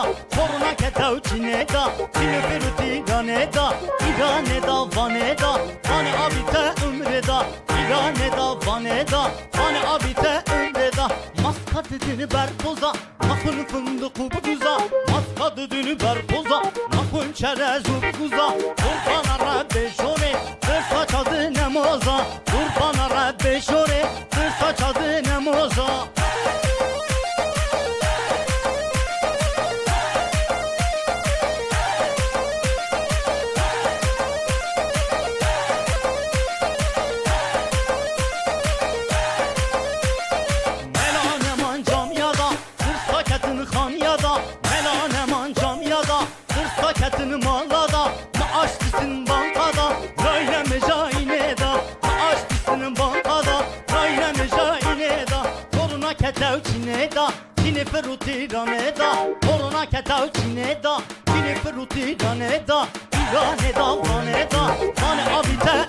da Korona ketev çine da? Çini fıruti rane da? İrane da vane da? Vane abite ömre da? İrane da vane da? Vane abite ömre da? Maska dedini ber poza Makın fındık kubuza Maska dedini ber poza Makın çerez kuza Kurban ara beşore Kırsa çaldı nemoza Kurban ara beşore Kırsa çaldı nemoza Koruna ketev çine da Çini feruti rane da. Koruna ketev çine da Çini feruti rane da. İrane da vane da